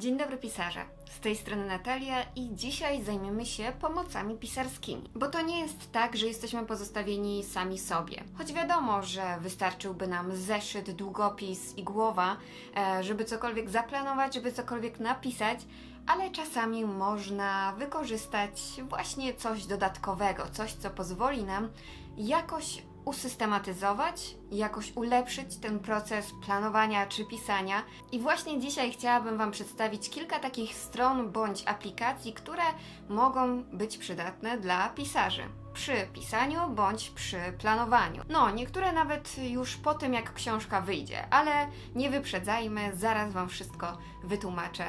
Dzień dobry pisarze, z tej strony Natalia i dzisiaj zajmiemy się pomocami pisarskimi. Bo to nie jest tak, że jesteśmy pozostawieni sami sobie. Choć wiadomo, że wystarczyłby nam zeszyt, długopis i głowa, e, żeby cokolwiek zaplanować, żeby cokolwiek napisać, ale czasami można wykorzystać właśnie coś dodatkowego, coś co pozwoli nam jakoś usystematyzować, jakoś ulepszyć ten proces planowania czy pisania. I właśnie dzisiaj chciałabym Wam przedstawić kilka takich stron bądź aplikacji, które mogą być przydatne dla pisarzy. Przy pisaniu bądź przy planowaniu. No, niektóre nawet już po tym, jak książka wyjdzie, ale nie wyprzedzajmy, zaraz Wam wszystko wytłumaczę.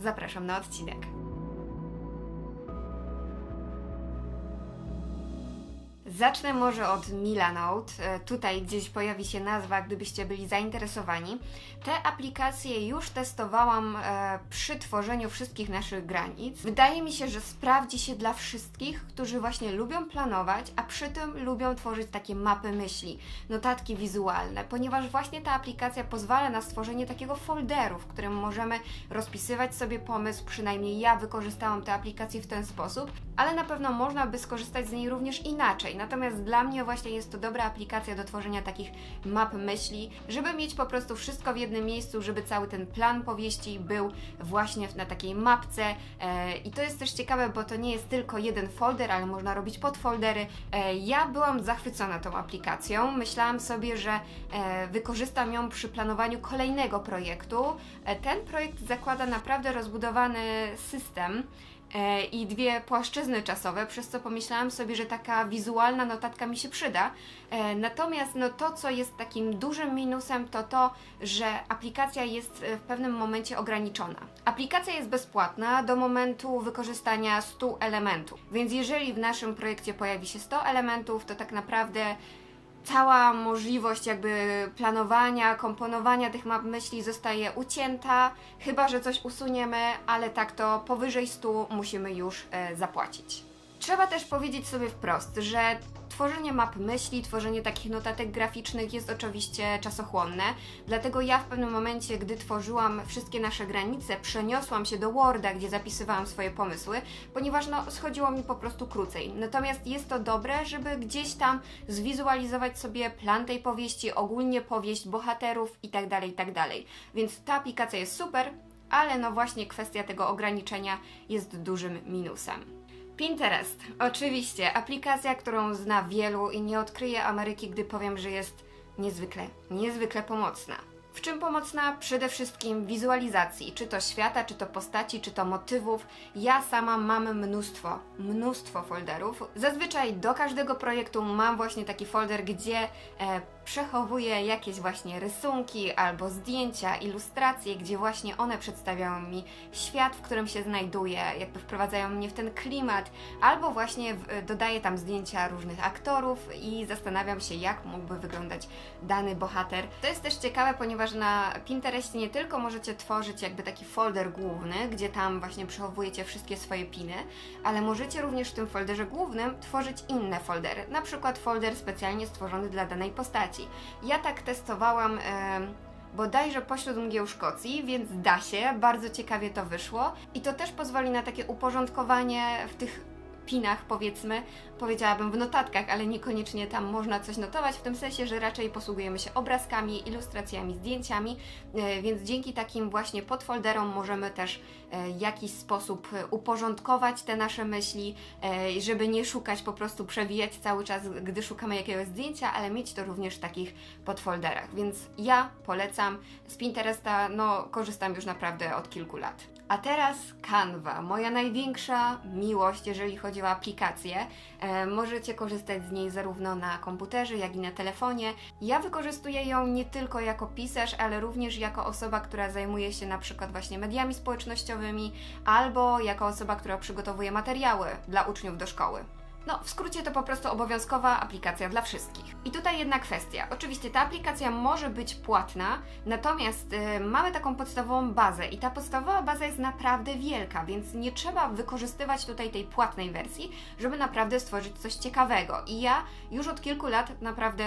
Zapraszam na odcinek. Zacznę może od Milanote. E, Tutaj gdzieś pojawi się nazwa, gdybyście byli zainteresowani. Te aplikacje już testowałam e, przy tworzeniu wszystkich naszych granic. Wydaje mi się, że sprawdzi się dla wszystkich, którzy właśnie lubią planować, a przy tym lubią tworzyć takie mapy myśli, notatki wizualne, ponieważ właśnie ta aplikacja pozwala na stworzenie takiego folderu, w którym możemy rozpisywać sobie pomysł. Przynajmniej ja wykorzystałam tę aplikację w ten sposób, ale na pewno można by skorzystać z niej również inaczej. Natomiast dla mnie właśnie jest to dobra aplikacja do tworzenia takich map myśli, żeby mieć po prostu wszystko w jednym miejscu, żeby cały ten plan powieści był właśnie na takiej mapce. E, I to jest też ciekawe, bo to nie jest tylko jeden folder, ale można robić podfoldery. E, ja byłam zachwycona tą aplikacją. Myślałam sobie, że e, wykorzystam ją przy planowaniu kolejnego projektu. Ten projekt zakłada naprawdę rozbudowany system i dwie płaszczyzny czasowe, przez co pomyślałam sobie, że taka wizualna notatka mi się przyda. E, Natomiast no, to, co jest takim dużym minusem, to to, że aplikacja jest e, w pewnym momencie ograniczona. Aplikacja jest bezpłatna do momentu wykorzystania 100 elementów, więc jeżeli w naszym projekcie pojawi się 100 elementów, to tak naprawdę cała możliwość jakby planowania, komponowania tych map myśli zostaje ucięta, chyba że coś usuniemy, ale tak to powyżej 100 musimy już e, zapłacić. Trzeba też powiedzieć sobie wprost, że tworzenie map myśli, tworzenie takich notatek graficznych jest oczywiście czasochłonne, dlatego ja w pewnym momencie, gdy tworzyłam wszystkie nasze granice, przeniosłam się do Worda, gdzie zapisywałam swoje pomysły, ponieważ no, schodziło mi po prostu krócej. Natomiast jest to dobre, żeby gdzieś tam zwizualizować sobie plan tej powieści, ogólnie powieść bohaterów itd., itd. Więc ta aplikacja jest super, ale no właśnie kwestia tego ograniczenia jest dużym minusem. Pinterest. Oczywiście, aplikacja, którą zna wielu i nie odkryję Ameryki, gdy powiem, że jest niezwykle, niezwykle pomocna. W czym pomocna? Przede wszystkim wizualizacji, czy to świata, czy to postaci, czy to motywów. Ja sama mam mnóstwo, mnóstwo folderów. Zazwyczaj do każdego projektu mam właśnie taki folder, gdzie e, przechowuję jakieś właśnie rysunki albo zdjęcia, ilustracje, gdzie właśnie one przedstawiają mi świat, w którym się znajduję, jakby wprowadzają mnie w ten klimat, albo właśnie dodaję tam zdjęcia różnych aktorów i zastanawiam się, jak mógłby wyglądać dany bohater. To jest też ciekawe, ponieważ na Pinterestie nie tylko możecie tworzyć jakby taki folder główny, gdzie tam właśnie przechowujecie wszystkie swoje piny, ale możecie również w tym folderze głównym tworzyć inne foldery, na przykład folder specjalnie stworzony dla danej postaci. Ja tak testowałam. bodajże pośród mgieł Szkocji, więc da się, bardzo ciekawie to wyszło i to też pozwoli na takie uporządkowanie w tych pinach, powiedzmy, powiedziałabym w notatkach, ale niekoniecznie tam można coś notować, w tym sensie, że raczej posługujemy się obrazkami, ilustracjami, zdjęciami, e, więc dzięki takim właśnie podfolderom możemy też e, w jakiś sposób e, uporządkować te nasze myśli, żeby nie szukać, po prostu przewijać cały czas, gdy szukamy jakiegoś zdjęcia, ale mieć to również w takich podfolderach, więc ja polecam. Z Pinteresta no, korzystam już naprawdę od kilku lat. A teraz Canva, moja największa miłość, jeżeli chodzi o aplikację. E, możecie korzystać z niej zarówno na komputerze, jak i na telefonie. Ja wykorzystuję ją nie tylko jako pisarz, ale również jako osoba, która zajmuje się na przykład właśnie mediami społecznościowymi, albo jako osoba, która przygotowuje materiały dla uczniów do szkoły. No, w skrócie to po prostu obowiązkowa aplikacja dla wszystkich. I tutaj jedna kwestia. Oczywiście ta aplikacja może być płatna, natomiast y, mamy taką podstawową bazę i ta podstawowa baza jest naprawdę wielka, więc nie trzeba wykorzystywać tutaj tej płatnej wersji, żeby naprawdę stworzyć coś ciekawego. I ja już od kilku lat naprawdę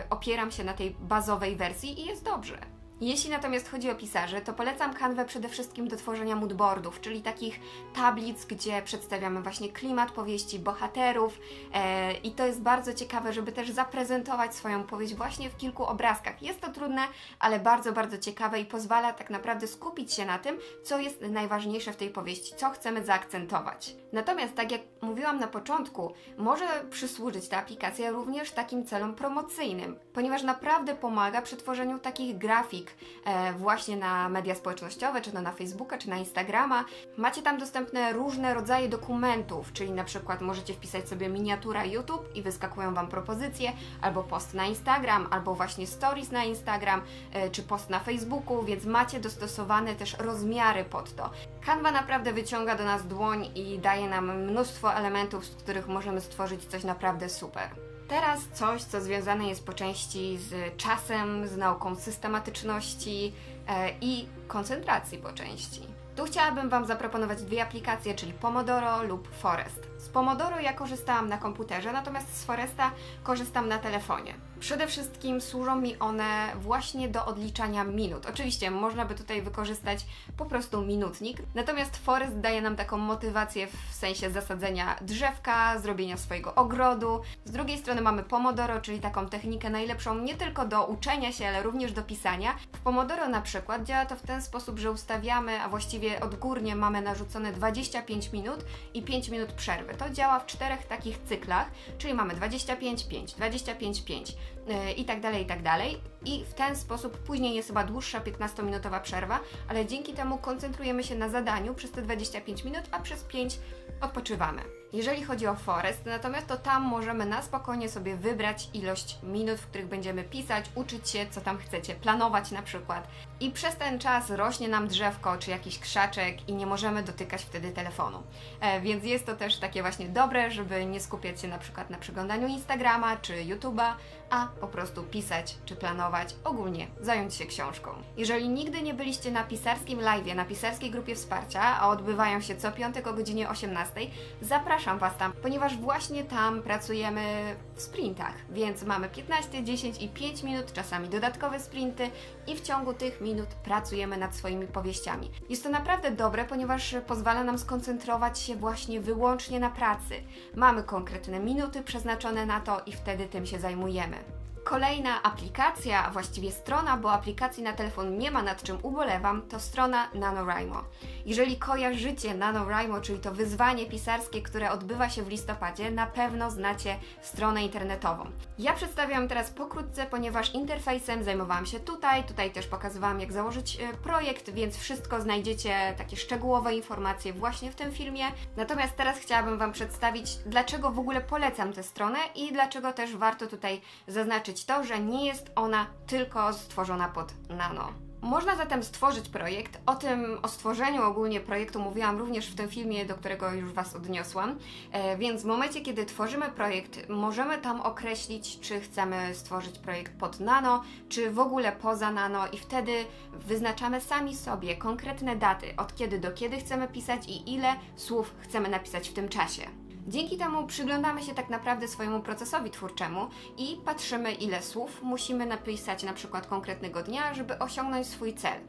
y, opieram się na tej bazowej wersji i jest dobrze. Jeśli natomiast chodzi o pisarzy, to polecam Canwę przede wszystkim do tworzenia moodboardów, czyli takich tablic, gdzie przedstawiamy właśnie klimat powieści, bohaterów e, i to jest bardzo ciekawe, żeby też zaprezentować swoją powieść właśnie w kilku obrazkach. Jest to trudne, ale bardzo, bardzo ciekawe i pozwala tak naprawdę skupić się na tym, co jest najważniejsze w tej powieści, co chcemy zaakcentować. Natomiast, tak jak mówiłam na początku, może przysłużyć ta aplikacja również takim celom promocyjnym, ponieważ naprawdę pomaga przy tworzeniu takich grafik e, właśnie na media społecznościowe, czy to na Facebooka, czy na Instagrama. Macie tam dostępne różne rodzaje dokumentów, czyli na przykład możecie wpisać sobie miniatura YouTube i wyskakują Wam propozycje, albo post na Instagram, albo właśnie stories na Instagram, e, czy post na Facebooku, więc macie dostosowane też rozmiary pod to. Canva naprawdę wyciąga do nas dłoń i daje nam mnóstwo elementów, z których możemy stworzyć coś naprawdę super. Teraz coś, co związane jest po części z czasem, z nauką systematyczności e, i koncentracji po części. Tu chciałabym Wam zaproponować dwie aplikacje, czyli Pomodoro lub Forest. Z Pomodoro ja korzystałam na komputerze, natomiast z Foresta korzystam na telefonie. Przede wszystkim służą mi one właśnie do odliczania minut. Oczywiście można by tutaj wykorzystać po prostu minutnik, natomiast Forest daje nam taką motywację w sensie zasadzenia drzewka, zrobienia swojego ogrodu. Z drugiej strony mamy Pomodoro, czyli taką technikę najlepszą nie tylko do uczenia się, ale również do pisania. W Pomodoro na przykład działa to w ten sposób, że ustawiamy, a właściwie odgórnie mamy narzucone 25 minut i 5 minut przerwy. To działa w czterech takich cyklach, czyli mamy 25, 5, 25, 5 yy, i tak dalej, i tak dalej. I w ten sposób później jest chyba dłuższa 15-minutowa przerwa, ale dzięki temu koncentrujemy się na zadaniu przez te 25 minut, a przez 5 odpoczywamy. Jeżeli chodzi o Forest, natomiast to tam możemy na spokojnie sobie wybrać ilość minut, w których będziemy pisać, uczyć się, co tam chcecie, planować na przykład. I przez ten czas rośnie nam drzewko czy jakiś krzaczek i nie możemy dotykać wtedy telefonu. E, więc jest to też takie właśnie dobre, żeby nie skupiać się na przykład na przeglądaniu Instagrama czy YouTube'a, a po prostu pisać czy planować, ogólnie zająć się książką. Jeżeli nigdy nie byliście na pisarskim live, na pisarskiej grupie wsparcia, a odbywają się co piątek o godzinie 18, zapraszam Was tam, ponieważ właśnie tam pracujemy w sprintach, więc mamy 15, 10 i 5 minut, czasami dodatkowe sprinty i w ciągu tych minut pracujemy nad swoimi powieściami. Jest to naprawdę dobre, ponieważ pozwala nam skoncentrować się właśnie wyłącznie na pracy. Mamy konkretne minuty przeznaczone na to i wtedy tym się zajmujemy. Kolejna aplikacja, a właściwie strona, bo aplikacji na telefon nie ma nad czym ubolewam, to strona NaNoWriMo. Jeżeli kojarzycie NaNoWriMo, czyli to wyzwanie pisarskie, które odbywa się w listopadzie, na pewno znacie stronę internetową. Ja przedstawiam teraz pokrótce, ponieważ interfejsem zajmowałam się tutaj, tutaj też pokazywałam jak założyć e, projekt, więc wszystko znajdziecie, takie szczegółowe informacje właśnie w tym filmie. Natomiast teraz chciałabym Wam przedstawić, dlaczego w ogóle polecam tę stronę i dlaczego też warto tutaj zaznaczyć to, że nie jest ona tylko stworzona pod nano. Można zatem stworzyć projekt. O tym, o stworzeniu ogólnie projektu mówiłam również w tym filmie, do którego już Was odniosłam. E, więc w momencie, kiedy tworzymy projekt, możemy tam określić, czy chcemy stworzyć projekt pod nano, czy w ogóle poza nano, i wtedy wyznaczamy sami sobie konkretne daty, od kiedy do kiedy chcemy pisać i ile słów chcemy napisać w tym czasie. Dzięki temu przyglądamy się tak naprawdę swojemu procesowi twórczemu i patrzymy, ile słów musimy napisać na przykład konkretnego dnia, żeby osiągnąć swój cel.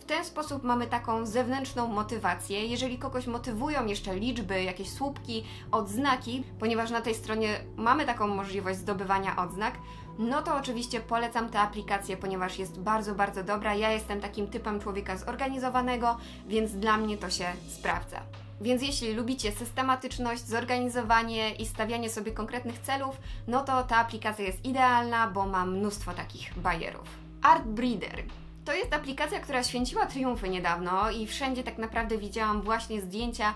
W ten sposób mamy taką zewnętrzną motywację. Jeżeli kogoś motywują jeszcze liczby, jakieś słupki, odznaki, ponieważ na tej stronie mamy taką możliwość zdobywania odznak, no to oczywiście polecam tę aplikację, ponieważ jest bardzo, bardzo dobra. Ja jestem takim typem człowieka zorganizowanego, więc dla mnie to się sprawdza. Więc jeśli lubicie systematyczność, zorganizowanie i stawianie sobie konkretnych celów, no to ta aplikacja jest idealna, bo ma mnóstwo takich bajerów. Art Breeder. To jest aplikacja, która święciła triumfy niedawno i wszędzie tak naprawdę widziałam właśnie zdjęcia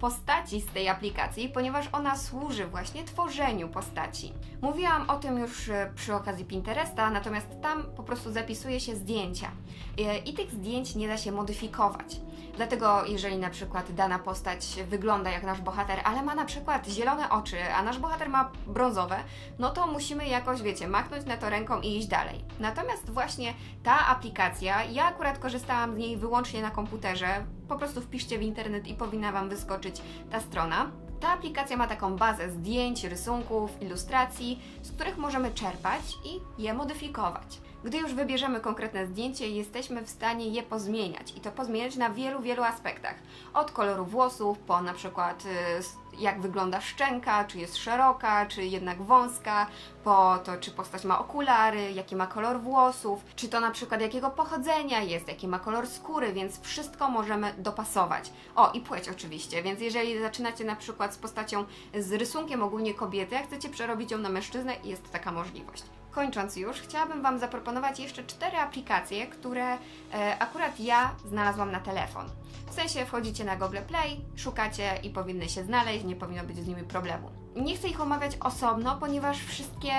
postaci z tej aplikacji, ponieważ ona służy właśnie tworzeniu postaci. Mówiłam o tym już e, przy okazji Pinteresta, natomiast tam po prostu zapisuje się zdjęcia e, i tych zdjęć nie da się modyfikować. Dlatego, jeżeli na przykład dana postać wygląda jak nasz bohater, ale ma na przykład zielone oczy, a nasz bohater ma brązowe, no to musimy jakoś, wiecie, machnąć na to ręką i iść dalej. Natomiast właśnie ta aplikacja, ja akurat korzystałam z niej wyłącznie na komputerze, po prostu wpiszcie w internet i powinna Wam wyskoczyć ta strona. Ta aplikacja ma taką bazę zdjęć, rysunków, ilustracji, z których możemy czerpać i je modyfikować. Gdy już wybierzemy konkretne zdjęcie, jesteśmy w stanie je pozmieniać i to pozmieniać na wielu, wielu aspektach. Od koloru włosów, po na przykład y, jak wygląda szczęka, czy jest szeroka, czy jednak wąska, po to, czy postać ma okulary, jaki ma kolor włosów, czy to na przykład jakiego pochodzenia jest, jaki ma kolor skóry, więc wszystko możemy dopasować. O, i płeć oczywiście, więc jeżeli zaczynacie na przykład z postacią z rysunkiem ogólnie kobiety, a chcecie przerobić ją na mężczyznę, jest taka możliwość. Kończąc już, chciałabym Wam zaproponować jeszcze cztery aplikacje, które e, akurat ja znalazłam na telefon. W sensie wchodzicie na Google Play, szukacie i powinny się znaleźć, nie powinno być z nimi problemu. Nie chcę ich omawiać osobno, ponieważ wszystkie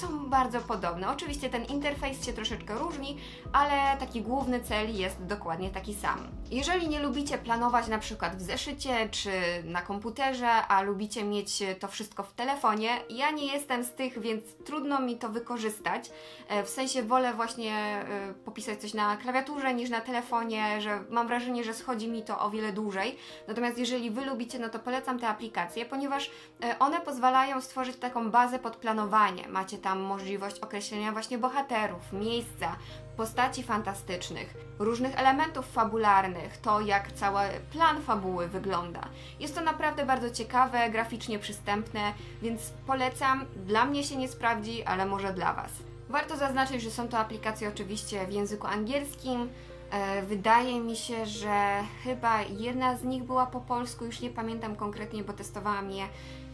są bardzo podobne. Oczywiście ten interfejs się troszeczkę różni, ale taki główny cel jest dokładnie taki sam. Jeżeli nie lubicie planować na przykład w zeszycie czy na komputerze, a lubicie mieć to wszystko w telefonie, ja nie jestem z tych, więc trudno mi to wykorzystać. E, W sensie wolę właśnie e, popisać coś na klawiaturze niż na telefonie, że mam wrażenie, że schodzi mi to o wiele dłużej. Natomiast jeżeli Wy lubicie, no to polecam te aplikacje, ponieważ e, one pozwalają stworzyć taką bazę pod planowanie. Macie tam możliwość określenia właśnie bohaterów, miejsca, postaci fantastycznych, różnych elementów fabularnych, to jak cały plan fabuły wygląda. Jest to naprawdę bardzo ciekawe, graficznie przystępne, więc polecam. Dla mnie się nie sprawdzi, ale może dla Was. Warto zaznaczyć, że są to aplikacje oczywiście w języku angielskim. E, Wydaje mi się, że chyba jedna z nich była po polsku, już nie pamiętam konkretnie, bo testowałam je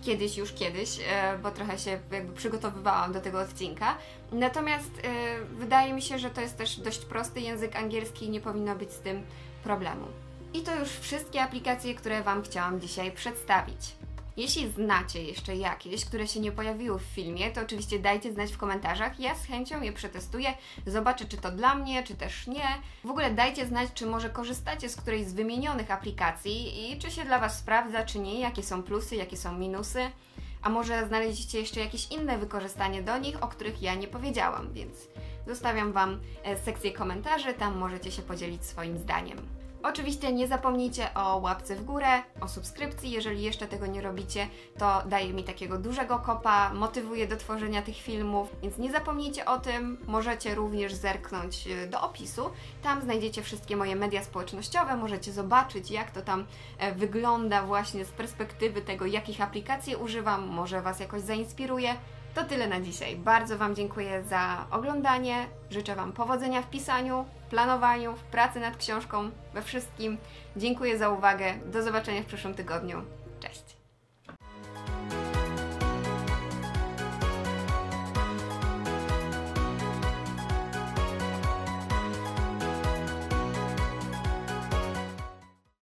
kiedyś, już kiedyś, e, bo trochę się jakby przygotowywałam do tego odcinka. Natomiast e, wydaje mi się, że to jest też dość prosty język angielski i nie powinno być z tym problemu. I to już wszystkie aplikacje, które Wam chciałam dzisiaj przedstawić. Jeśli znacie jeszcze jakieś, które się nie pojawiły w filmie, to oczywiście dajcie znać w komentarzach. Ja z chęcią je przetestuję, zobaczę czy to dla mnie, czy też nie. W ogóle dajcie znać, czy może korzystacie z którejś z wymienionych aplikacji i czy się dla Was sprawdza, czy nie, jakie są plusy, jakie są minusy. A może znaleźliście jeszcze jakieś inne wykorzystanie do nich, o których ja nie powiedziałam, więc zostawiam Wam e, sekcję komentarzy, tam możecie się podzielić swoim zdaniem. Oczywiście nie zapomnijcie o łapce w górę, o subskrypcji, jeżeli jeszcze tego nie robicie, to daje mi takiego dużego kopa, motywuje do tworzenia tych filmów, więc nie zapomnijcie o tym. Możecie również zerknąć e, do opisu, tam znajdziecie wszystkie moje media społecznościowe, możecie zobaczyć jak to tam e, wygląda właśnie z perspektywy tego, jakich aplikacji używam, może Was jakoś zainspiruje. To tyle na dzisiaj. Bardzo Wam dziękuję za oglądanie. Życzę Wam powodzenia w pisaniu, planowaniu, w pracy nad książką, we wszystkim. Dziękuję za uwagę. Do zobaczenia w przyszłym tygodniu. Cześć.